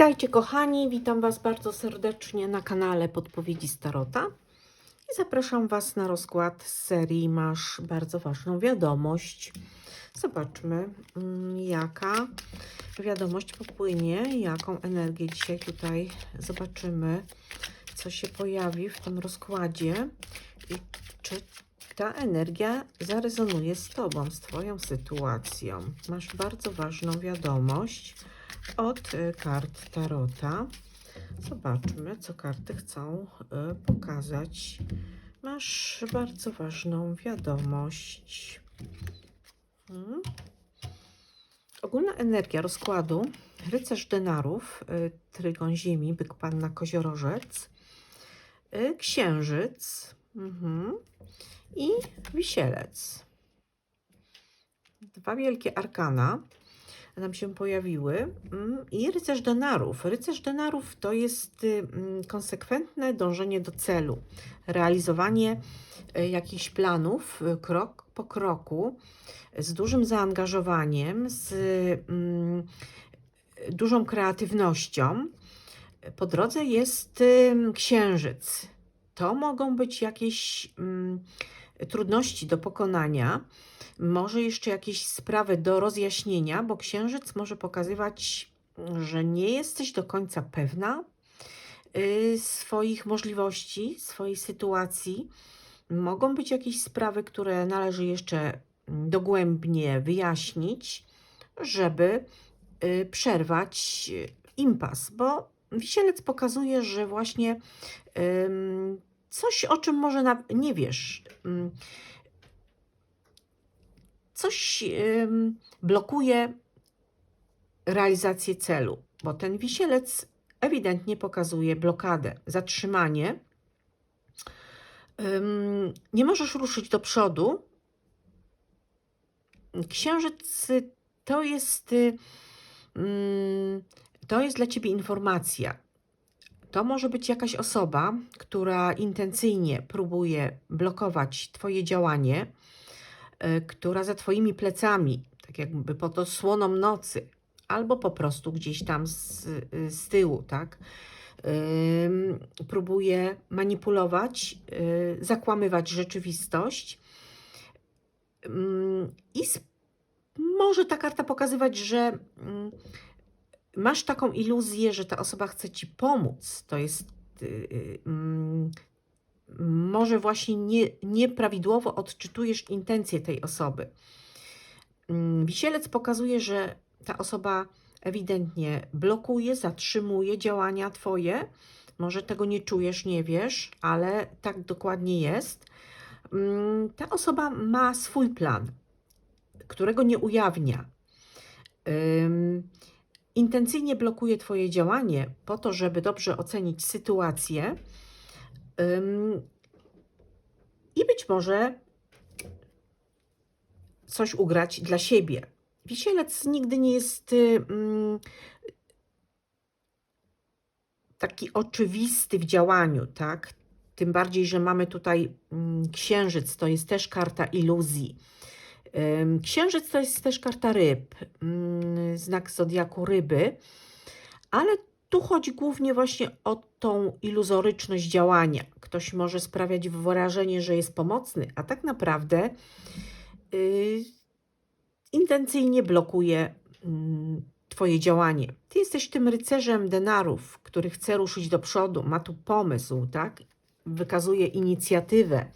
Witajcie kochani, witam Was bardzo serdecznie na kanale Podpowiedzi Starota i zapraszam Was na rozkład z serii Masz bardzo ważną wiadomość. Zobaczmy, mm, jaka wiadomość popłynie, jaką energię dzisiaj tutaj zobaczymy, co się pojawi w tym rozkładzie i czy ta energia zarezonuje z Tobą, z Twoją sytuacją. Masz bardzo ważną wiadomość od y, kart Tarota. Zobaczmy, co karty chcą y, pokazać. Masz bardzo ważną wiadomość. Hmm. Ogólna energia rozkładu rycerz denarów, y, trygon ziemi, byk panna koziorożec, księżyc mhm, i wisielec. Dwa wielkie arkana nam się pojawiły. Mm, I rycerz denarów. Rycerz denarów to jest y, mm, konsekwentne dążenie do celu, realizowanie y, jakichś planów y, krok po kroku, z dużym zaangażowaniem, z mm, dużą kreatywnością. Po drodze jest księżyc. To mogą być jakieś trudności do pokonania, może jeszcze jakieś sprawy do rozjaśnienia, bo księżyc może pokazywać, że nie jesteś do końca pewna y, swoich możliwości, swojej sytuacji. Mogą być jakieś sprawy, które należy jeszcze dogłębnie wyjaśnić, żeby y, przerwać impas, bo wisielec pokazuje, że właśnie coś, o czym może na, nie wiesz, ym, coś blokuje realizację celu, bo ten wisielec ewidentnie pokazuje blokadę, zatrzymanie. Ym, nie możesz ruszyć do przodu. Księżyc to jest, to jest dla ciebie informacja. To może być jakaś osoba, która intencyjnie próbuje blokować Twoje działanie, y, która za Twoimi plecami, tak jakby pod osłoną nocy, albo po prostu gdzieś tam z, z tyłu, tak, ym, próbuje manipulować, y, zakłamywać rzeczywistość. Ym, I może ta karta pokazywać, że mm, masz taką iluzję, że ta osoba chce ci pomóc. To jest y, y, mm, może właśnie nie, nieprawidłowo odczytujesz intencje tej osoby. Mm, Wisielec pokazuje, że ta osoba ewidentnie blokuje, zatrzymuje działania Twoje. Może tego nie czujesz, nie wiesz, ale tak dokładnie jest. Mm, Ta osoba ma swój plan, którego nie ujawnia. Intencyjnie blokuje Twoje działanie po to, żeby dobrze ocenić sytuację. Ym, I być może coś ugrać dla siebie. Wisielec nigdy nie jest y, mm, taki oczywisty w działaniu, tak? Tym bardziej, że mamy tutaj mm, księżyc, to jest też karta iluzji. Księżyc to jest też karta ryb, mm, znak zodiaku ryby, ale tu chodzi głównie właśnie o tą iluzoryczność działania. Ktoś może sprawiać wrażenie, że jest pomocny, a tak naprawdę yy, intencyjnie blokuje mm, Twoje działanie. Ty jesteś tym rycerzem denarów, który chce ruszyć do przodu, ma tu pomysł, tak? Wykazuje inicjatywę,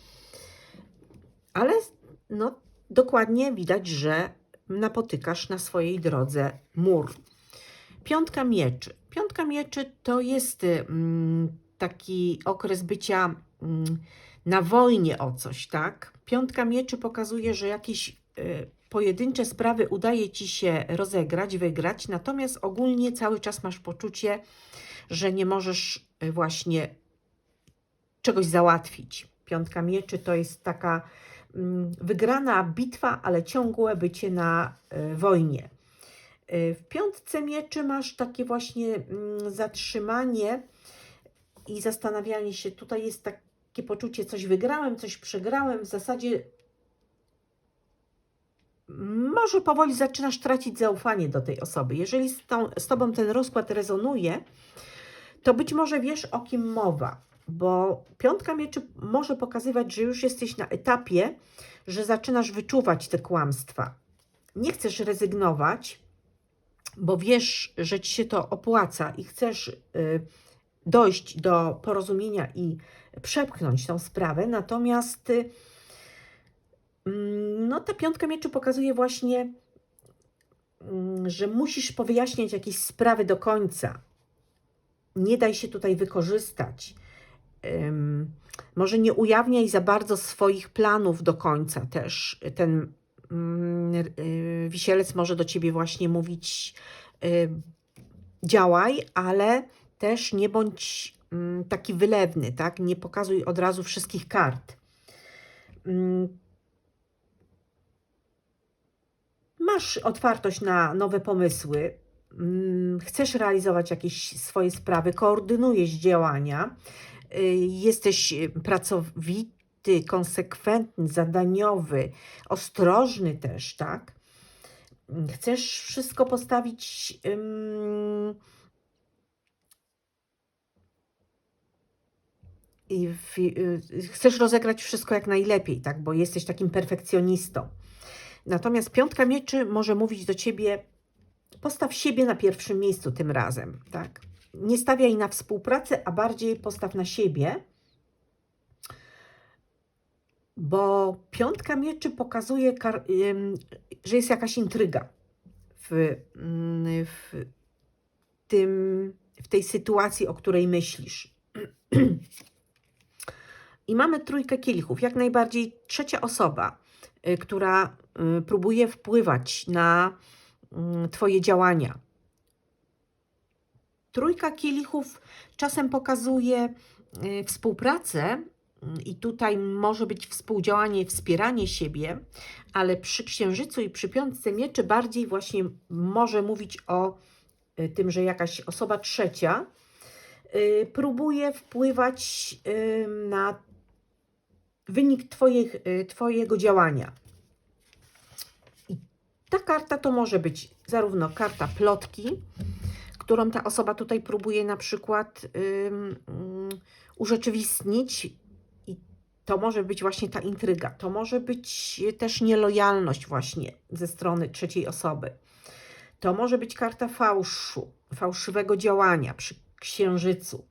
ale no, dokładnie widać, że napotykasz na swojej drodze mur. Piątka mieczy. Piątka mieczy to jest mm, taki okres bycia mm, na wojnie o coś, tak? Piątka mieczy pokazuje, że jakieś y, pojedyncze sprawy udaje ci się rozegrać, wygrać, natomiast ogólnie cały czas masz poczucie, że nie możesz y, właśnie czegoś załatwić. Piątka mieczy to jest taka wygrana bitwa, ale ciągłe bycie na y, wojnie. Y, W piątce mieczy masz takie właśnie mm, zatrzymanie i zastanawianie się. Tutaj jest takie poczucie, coś wygrałem, coś przegrałem. W zasadzie może powoli zaczynasz tracić zaufanie do tej osoby. Jeżeli z, tą, z tobą ten rozkład rezonuje, to być może wiesz o kim mowa, bo piątka mieczy może pokazywać, że już jesteś na etapie, że zaczynasz wyczuwać te kłamstwa. Nie chcesz rezygnować, bo wiesz, że ci się to opłaca i chcesz y, dojść do porozumienia i przepchnąć tą sprawę, natomiast y, mm, no, ta piątka mieczy pokazuje właśnie, mm, że musisz powyjaśniać jakieś sprawy do końca. Nie daj się tutaj wykorzystać. Może nie ujawniaj za bardzo swoich planów do końca też. Ten mm, y, wisielec może do ciebie właśnie mówić y, działaj, ale też nie bądź mm, taki wylewny, tak? Nie pokazuj od razu wszystkich kart. Mm. Masz otwartość na nowe pomysły, chcesz realizować jakieś swoje sprawy, koordynujesz działania, jesteś pracowity, konsekwentny, zadaniowy, ostrożny też, tak? Chcesz wszystko postawić. ym, i w, y, chcesz rozegrać wszystko jak najlepiej, tak? Bo jesteś takim perfekcjonistą. Natomiast piątka mieczy może mówić do ciebie: postaw siebie na pierwszym miejscu tym razem, tak? Nie stawiaj na współpracę, a bardziej postaw na siebie, bo piątka mieczy pokazuje, że jest jakaś intryga w, ym, w, tym, w tej sytuacji, o której myślisz. I mamy trójkę kielichów, jak najbardziej trzecia osoba, y, która y, próbuje wpływać na mm, Twoje działania. Trójka kielichów czasem pokazuje y, współpracę, i tutaj może być współdziałanie, wspieranie siebie, ale przy księżycu i przy piątce mieczy bardziej właśnie może mówić o tym, że jakaś osoba trzecia próbuje wpływać na wynik twoich, y, Twojego działania. I ta karta to może być zarówno karta plotki, którą ta osoba tutaj próbuje na przykład ym, urzeczywistnić. I to może być właśnie ta intryga. To może być też nielojalność właśnie ze strony trzeciej osoby. To może być karta fałszu, fałszywego działania przy księżycu.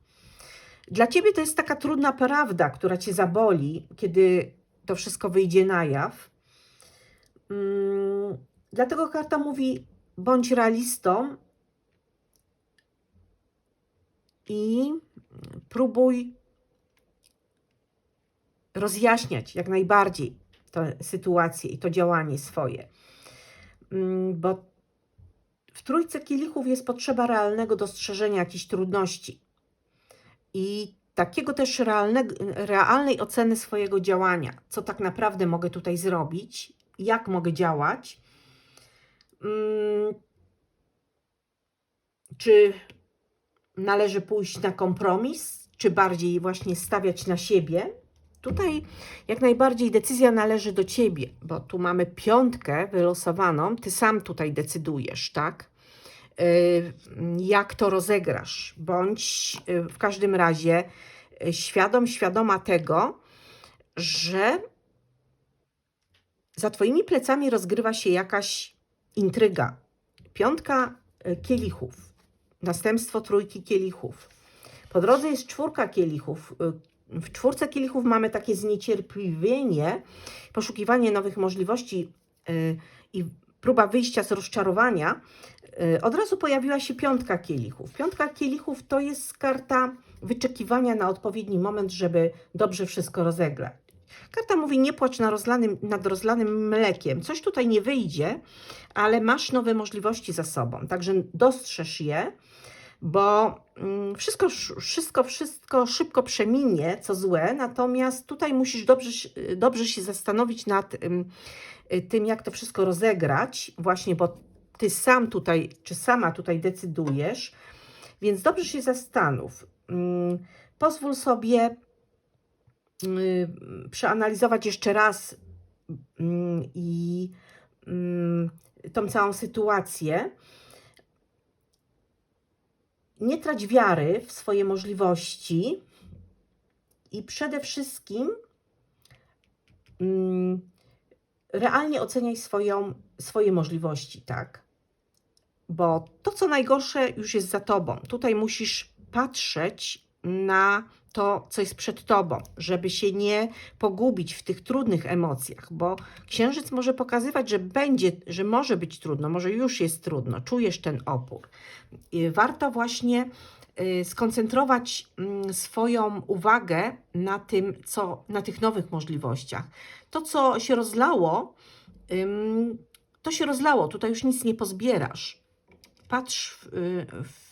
Dla ciebie to jest taka trudna prawda, która cię zaboli, kiedy to wszystko wyjdzie na jaw. Hmm, dlatego karta mówi: bądź realistą i próbuj rozjaśniać jak najbardziej tę sytuację i to działanie swoje. Hmm, bo w trójce kielichów jest potrzeba realnego dostrzeżenia jakichś trudności i takiego też realnej oceny swojego działania. Co tak naprawdę mogę tutaj zrobić, jak mogę działać. Hmm, czy należy pójść na kompromis, czy bardziej właśnie stawiać na siebie? Tutaj jak najbardziej decyzja należy do ciebie, bo tu mamy piątkę wylosowaną, ty sam tutaj decydujesz, tak? Y, jak to rozegrasz, bądź y, w każdym razie y, świadom, świadoma tego, że za Twoimi plecami rozgrywa się jakaś intryga. Piątka kielichów, następstwo trójki kielichów. Po drodze jest czwórka kielichów. W czwórce kielichów mamy takie zniecierpliwienie, poszukiwanie nowych możliwości i próba wyjścia z rozczarowania, y, od razu pojawiła się piątka kielichów. Piątka kielichów to jest karta wyczekiwania na odpowiedni moment, żeby dobrze wszystko rozegrać. Karta mówi: Nie płacz na rozlanym, nad rozlanym mlekiem. Coś tutaj nie wyjdzie, ale masz nowe możliwości za sobą. Także dostrzeż je, bo mm, wszystko, wszystko, wszystko szybko przeminie, co złe. Natomiast tutaj musisz dobrze, dobrze się zastanowić nad Y, tym, jak to wszystko rozegrać, właśnie, bo ty sam tutaj, czy sama tutaj decydujesz, więc dobrze się zastanów. Mm, pozwól sobie przeanalizować jeszcze raz mm, i mm, tą całą sytuację. Nie trać wiary w swoje możliwości i przede wszystkim mm, realnie oceniaj swoją, swoje możliwości, tak? Bo to, co najgorsze, już jest za tobą. Tutaj musisz patrzeć na to, co jest przed tobą, żeby się nie pogubić w tych trudnych emocjach, bo księżyc może pokazywać, że będzie, że może być trudno, może już jest trudno, czujesz ten opór. Warto właśnie y, skoncentrować mm, swoją uwagę na tym, co, na tych nowych możliwościach. To, co się rozlało, to się rozlało, tutaj już nic nie pozbierasz. Patrz w, y, w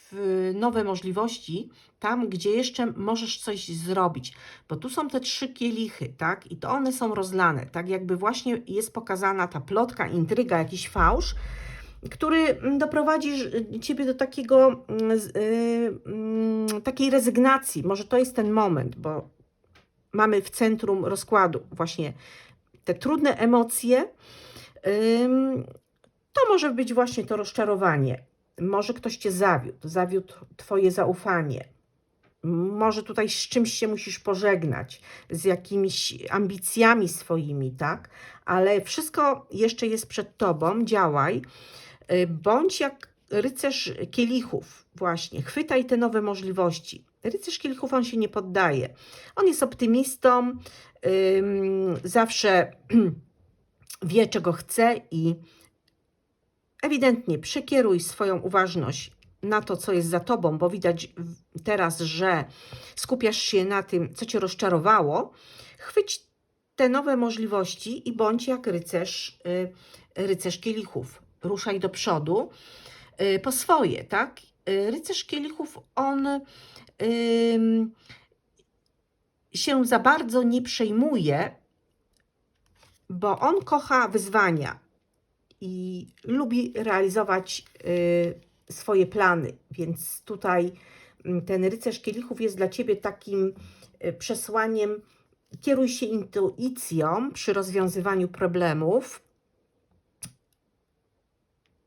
nowe możliwości, tam, gdzie jeszcze możesz coś zrobić, bo tu są te trzy kielichy, tak, i to one są rozlane, tak jakby właśnie jest pokazana ta plotka, intryga, jakiś fałsz, który mm, doprowadzi ciebie do takiego, mm, y, mm, takiej rezygnacji. Może to jest ten moment, bo mamy w centrum rozkładu właśnie te trudne emocje. Ym, To może być właśnie to rozczarowanie. Może ktoś cię zawiódł, zawiódł twoje zaufanie. Może tutaj z czymś się musisz pożegnać, z jakimiś ambicjami swoimi, tak? Ale wszystko jeszcze jest przed tobą, działaj. Y, Bądź jak rycerz kielichów, właśnie. Chwytaj te nowe możliwości. Rycerz kielichów, on się nie poddaje. On jest optymistą, ym, zawsze wie, czego chce i ewidentnie przekieruj swoją uważność na to, co jest za tobą, bo widać teraz, że skupiasz się na tym, co cię rozczarowało. Chwyć te nowe możliwości i bądź jak rycerz, y, rycerz kielichów. Ruszaj do przodu y, po swoje, tak? Y, Rycerz kielichów, on się za bardzo nie przejmuje, bo on kocha wyzwania i lubi realizować y, swoje plany. Więc tutaj mm, ten rycerz kielichów jest dla ciebie takim y, przesłaniem. Kieruj się intuicją przy rozwiązywaniu problemów.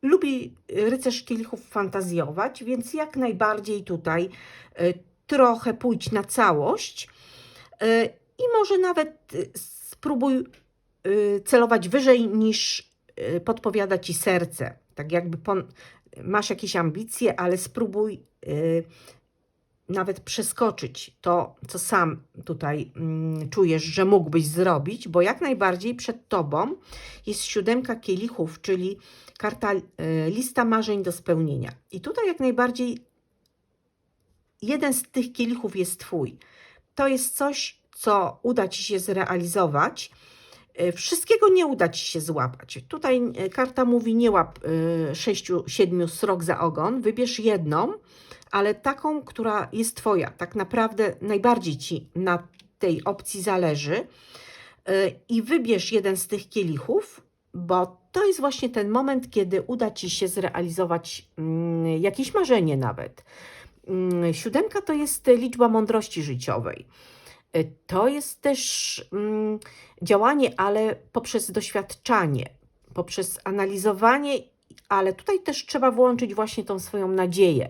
Lubi rycerz kielichów fantazjować, więc jak najbardziej tutaj y, trochę pójdź na całość y, i może nawet y, spróbuj y, celować wyżej niż y, podpowiada ci serce. Tak jakby masz jakieś ambicje, ale spróbuj y, nawet przeskoczyć to, co sam tutaj mm, czujesz, że mógłbyś zrobić, bo jak najbardziej przed tobą jest siódemka kielichów, czyli karta y, lista marzeń do spełnienia. I tutaj jak najbardziej jeden z tych kielichów jest twój. To jest coś, co uda ci się zrealizować. Y, Wszystkiego nie uda ci się złapać. Tutaj y, karta mówi: nie łap y, sześciu, siedmiu srok za ogon, wybierz jedną, ale taką, która jest twoja. Tak naprawdę najbardziej ci na tej opcji zależy. Y, I wybierz jeden z tych kielichów, bo to jest właśnie ten moment, kiedy uda ci się zrealizować mm, jakieś marzenie nawet. Mm, Siódemka to jest liczba mądrości życiowej. Y, To jest też mm, działanie, ale poprzez doświadczanie, poprzez analizowanie, ale tutaj też trzeba włączyć właśnie tą swoją nadzieję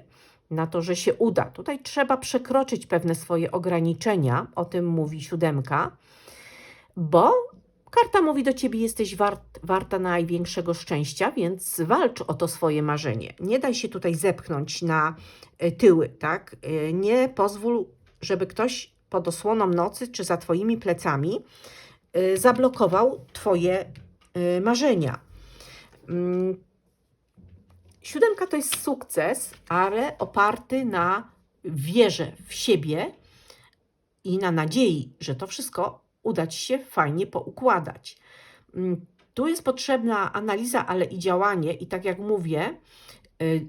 na to, że się uda. Tutaj trzeba przekroczyć pewne swoje ograniczenia, o tym mówi siódemka, bo karta mówi do ciebie, jesteś wart, warta największego szczęścia, więc walcz o to swoje marzenie. Nie daj się tutaj zepchnąć na y, tyły, tak? Y, Nie pozwól, żeby ktoś pod osłoną nocy czy za twoimi plecami y, zablokował twoje y, marzenia. Mm, Siódemka to jest sukces, ale oparty na wierze w siebie i na nadziei, że to wszystko uda ci się fajnie poukładać. Mm, Tu jest potrzebna analiza, ale i działanie, i tak jak mówię, y,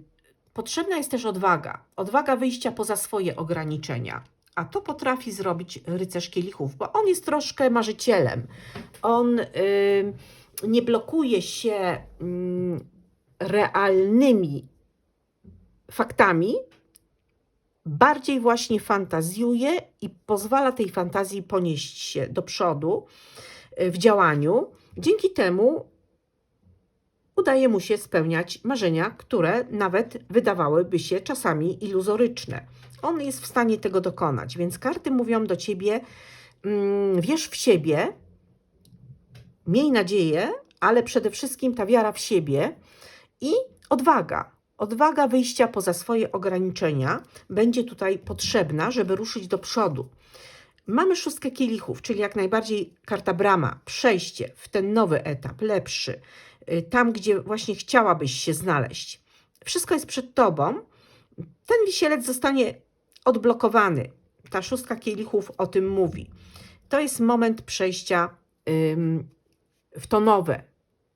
potrzebna jest też odwaga. Odwaga wyjścia poza swoje ograniczenia. A to potrafi zrobić rycerz kielichów, bo on jest troszkę marzycielem. On y, nie blokuje się mm, realnymi faktami, bardziej właśnie fantazjuje i pozwala tej fantazji ponieść się do przodu y, w działaniu. Dzięki temu udaje mu się spełniać marzenia, które nawet wydawałyby się czasami iluzoryczne. On jest w stanie tego dokonać, więc karty mówią do ciebie: mm, wierz w siebie, miej nadzieję, ale przede wszystkim ta wiara w siebie i odwaga. Odwaga wyjścia poza swoje ograniczenia będzie tutaj potrzebna, żeby ruszyć do przodu. Mamy szóstkę kielichów, czyli jak najbardziej karta brama, przejście w ten nowy etap, lepszy, tam gdzie właśnie chciałabyś się znaleźć. Wszystko jest przed tobą. Ten wisielec zostanie odblokowany. Ta szóstka kielichów o tym mówi. To jest moment przejścia w to nowe,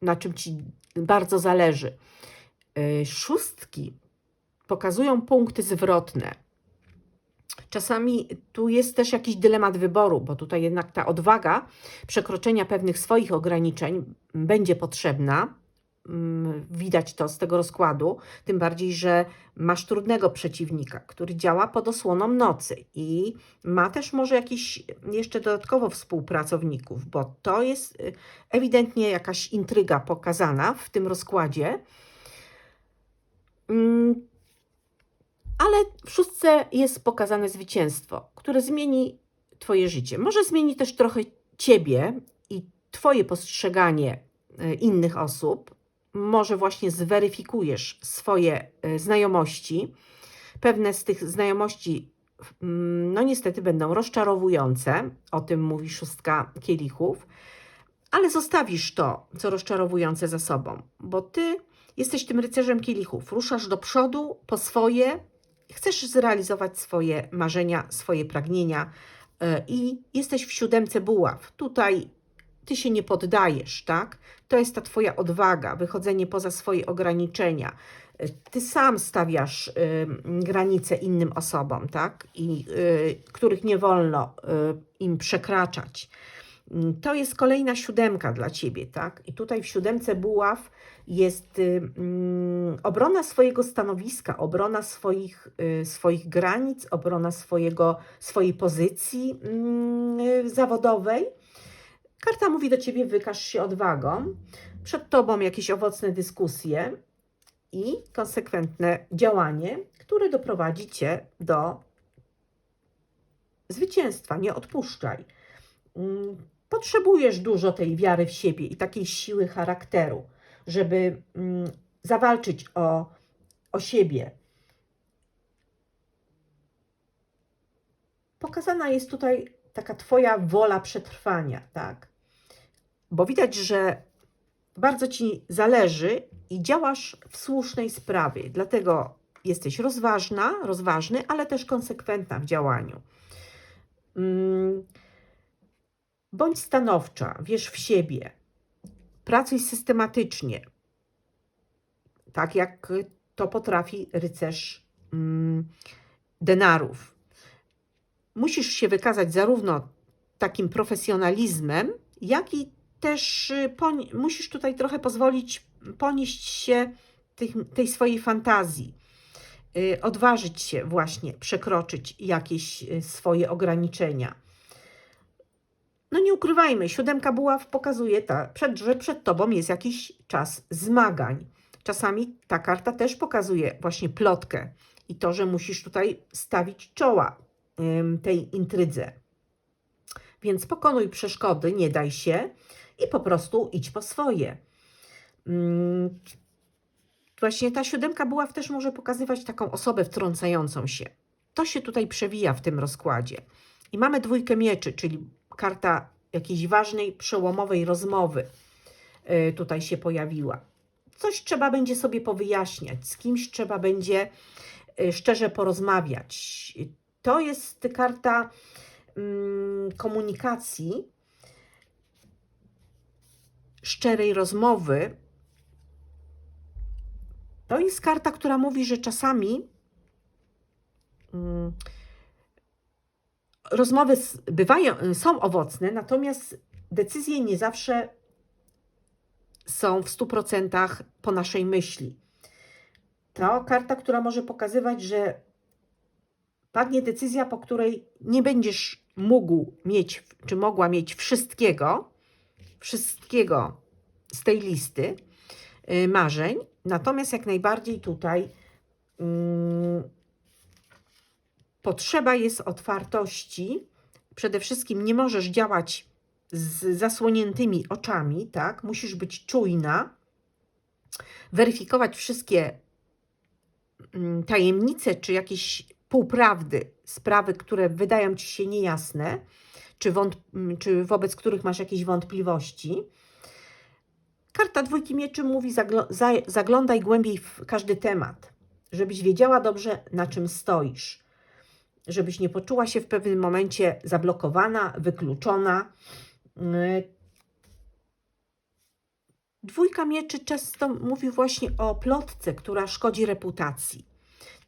na czym ci bardzo zależy. Y, Szóstki pokazują punkty zwrotne. Czasami tu jest też jakiś dylemat wyboru, bo tutaj jednak ta odwaga przekroczenia pewnych swoich ograniczeń będzie potrzebna. Mm, Widać to z tego rozkładu, tym bardziej, że masz trudnego przeciwnika, który działa pod osłoną nocy i ma też może jakiś jeszcze dodatkowo współpracowników, bo to jest y, ewidentnie jakaś intryga pokazana w tym rozkładzie. Ale w szóstce jest pokazane zwycięstwo, które zmieni Twoje życie. Może zmieni też trochę Ciebie i Twoje postrzeganie e, innych osób. Może właśnie zweryfikujesz swoje e, znajomości. Pewne z tych znajomości, mm, no niestety, będą rozczarowujące. O tym mówi szóstka kielichów. Ale zostawisz to, co rozczarowujące za sobą, bo Ty jesteś tym rycerzem kielichów. Ruszasz do przodu po swoje, chcesz zrealizować swoje marzenia, swoje pragnienia e, i jesteś w siódemce buław. Tutaj ty się nie poddajesz, tak? To jest ta twoja odwaga, wychodzenie poza swoje ograniczenia. E, Ty sam stawiasz y, granice innym osobom, tak? I y, których nie wolno y, im przekraczać. Mm, To jest kolejna siódemka dla ciebie, tak? I tutaj w siódemce buław jest y, mm, obrona swojego stanowiska, obrona swoich, y, swoich granic, obrona swojego, swojej pozycji mm, y, zawodowej. Karta mówi do ciebie: wykaż się odwagą. Przed tobą jakieś owocne dyskusje i konsekwentne działanie, które doprowadzi cię do zwycięstwa. Nie odpuszczaj. Mm, Potrzebujesz dużo tej wiary w siebie i takiej siły charakteru, żeby mm, zawalczyć o, o siebie. Pokazana jest tutaj taka Twoja wola przetrwania, tak? Bo widać, że bardzo Ci zależy i działasz w słusznej sprawie. Dlatego jesteś rozważna, rozważny, ale też konsekwentna w działaniu. Mm, Bądź stanowcza, wierz w siebie, pracuj systematycznie, tak jak to potrafi rycerz mm, denarów. Musisz się wykazać zarówno takim profesjonalizmem, jak i też y, musisz tutaj trochę pozwolić ponieść się tej swojej fantazji, y, odważyć się właśnie przekroczyć jakieś y, swoje ograniczenia. No nie ukrywajmy, siódemka buław pokazuje, ta, że przed tobą jest jakiś czas zmagań. Czasami ta karta też pokazuje właśnie plotkę i to, że musisz tutaj stawić czoła tej intrydze. Więc pokonuj przeszkody, nie daj się i po prostu idź po swoje. Ym, Właśnie ta siódemka buław też może pokazywać taką osobę wtrącającą się. To się tutaj przewija w tym rozkładzie. I mamy dwójkę mieczy, czyli karta jakiejś ważnej, przełomowej rozmowy y, tutaj się pojawiła. Coś trzeba będzie sobie powyjaśniać, z kimś trzeba będzie y, szczerze porozmawiać. To jest karta mm, komunikacji, szczerej rozmowy. To jest karta, która mówi, że czasami mm, rozmowy bywają, są owocne, natomiast decyzje nie zawsze są w 100% po naszej myśli. To karta, która może pokazywać, że padnie decyzja, po której nie będziesz mógł mieć, czy mogła mieć wszystkiego, wszystkiego z tej listy. y, marzeń. Natomiast jak najbardziej tutaj mm, potrzeba jest otwartości. Przede wszystkim nie możesz działać z zasłoniętymi oczami, tak? Musisz być czujna, weryfikować wszystkie mm, tajemnice czy jakieś półprawdy, sprawy, które wydają ci się niejasne, czy, wątp- m, czy wobec których masz jakieś wątpliwości. Karta dwójki mieczy mówi: zaglo- za- zaglądaj głębiej w każdy temat, żebyś wiedziała dobrze, na czym stoisz, żebyś nie poczuła się w pewnym momencie zablokowana, wykluczona. Yy. Dwójka mieczy często mówi właśnie o plotce, która szkodzi reputacji.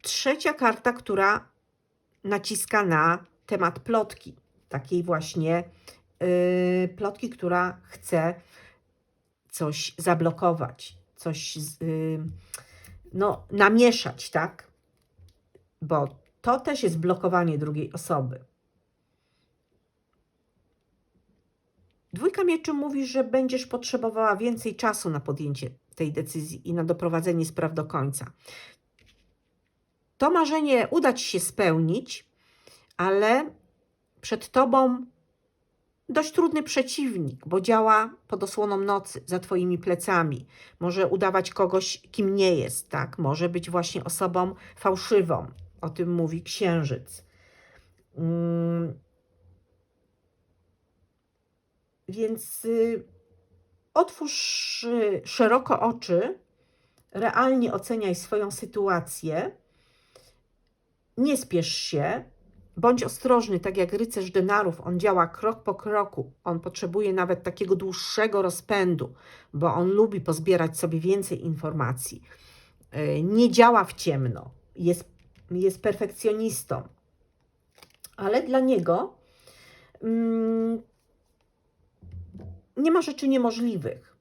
Trzecia karta, która naciska na temat plotki, takiej właśnie yy, plotki, która chce coś zablokować, coś yy, no, namieszać, tak? Bo to też jest blokowanie drugiej osoby. Dwójka mieczy mówi, że będziesz potrzebowała więcej czasu na podjęcie tej decyzji i na doprowadzenie spraw do końca. To marzenie uda ci się spełnić, ale przed tobą dość trudny przeciwnik, bo działa pod osłoną nocy, za twoimi plecami. Może udawać kogoś, kim nie jest, tak? Może być właśnie osobą fałszywą. O tym mówi księżyc. Mm. Więc y, otwórz y, szeroko oczy, realnie oceniaj swoją sytuację. Nie spiesz się, bądź ostrożny, tak jak rycerz denarów, on działa krok po kroku. On potrzebuje nawet takiego dłuższego rozpędu, bo on lubi pozbierać sobie więcej informacji. Y, Nie działa w ciemno, jest, jest perfekcjonistą, ale dla niego mm, nie ma rzeczy niemożliwych.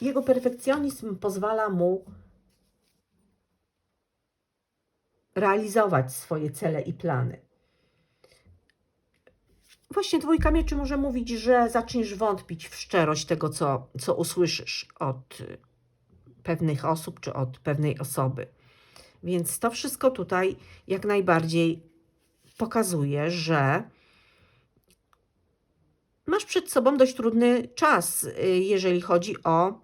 Jego perfekcjonizm pozwala mu realizować swoje cele i plany. Właśnie dwójka mieczy może mówić, że zaczniesz wątpić w szczerość tego, co, co usłyszysz od pewnych osób czy od pewnej osoby. Więc to wszystko tutaj jak najbardziej pokazuje, że masz przed sobą dość trudny czas, y, jeżeli chodzi o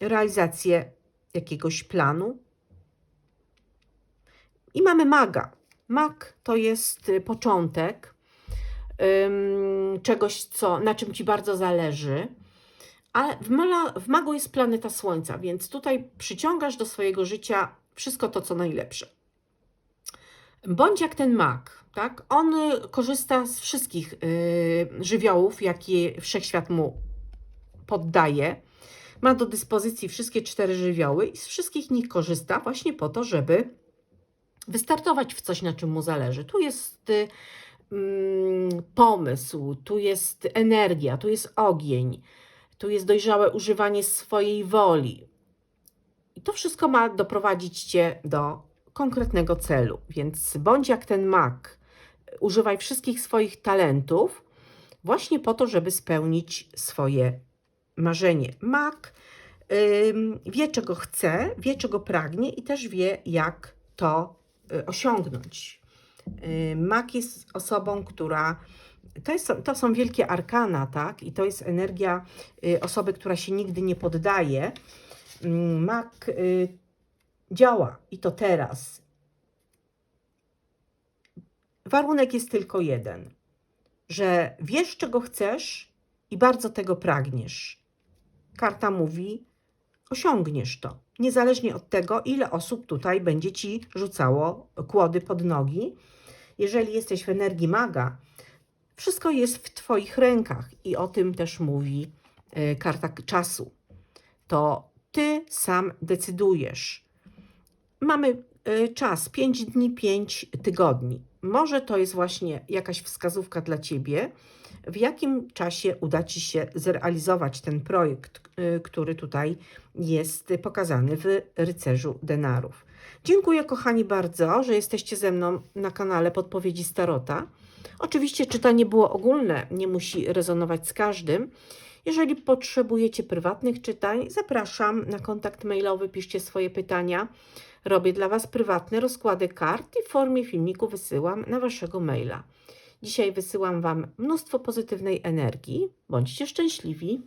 realizację jakiegoś planu. I mamy maga. Mag to jest y, początek czegoś, co, na czym ci bardzo zależy. Ale w, mala, w magu jest planeta Słońca, więc tutaj przyciągasz do swojego życia wszystko to, co najlepsze. Bądź jak ten mak, tak? On y, korzysta z wszystkich y, żywiołów, jakie wszechświat mu poddaje. Ma do dyspozycji wszystkie cztery żywioły i z wszystkich nich korzysta właśnie po to, żeby wystartować w coś, na czym mu zależy. Tu jest y, mm, pomysł, tu jest energia, tu jest ogień, tu jest dojrzałe używanie swojej woli. I to wszystko ma doprowadzić cię do konkretnego celu. Więc bądź jak ten mak, używaj wszystkich swoich talentów właśnie po to, żeby spełnić swoje marzenie. Mak ym, wie, czego chce, wie, czego pragnie i też wie, jak to y, osiągnąć. Y, Mak jest osobą, która. To, jest, to są wielkie arkana, tak? I to jest energia y, osoby, która się nigdy nie poddaje. Mm, Mak y, działa i to teraz. Warunek jest tylko jeden, że wiesz, czego chcesz i bardzo tego pragniesz. Karta mówi, osiągniesz to, niezależnie od tego, ile osób tutaj będzie ci rzucało kłody pod nogi. Jeżeli jesteś w energii maga, wszystko jest w Twoich rękach i o tym też mówi e, karta czasu. To Ty sam decydujesz. Mamy y, czas 5 dni, 5 tygodni. Może to jest właśnie jakaś wskazówka dla Ciebie, w jakim czasie uda Ci się zrealizować ten projekt, y, który tutaj jest pokazany w Rycerzu Denarów. Dziękuję kochani bardzo, że jesteście ze mną na kanale Podpowiedzi Starota. Oczywiście czytanie było ogólne, nie musi rezonować z każdym. Jeżeli potrzebujecie prywatnych czytań, zapraszam na kontakt mailowy, piszcie swoje pytania. Robię dla Was prywatne rozkłady kart i w formie filmiku wysyłam na Waszego maila. Dzisiaj wysyłam Wam mnóstwo pozytywnej energii. Bądźcie szczęśliwi.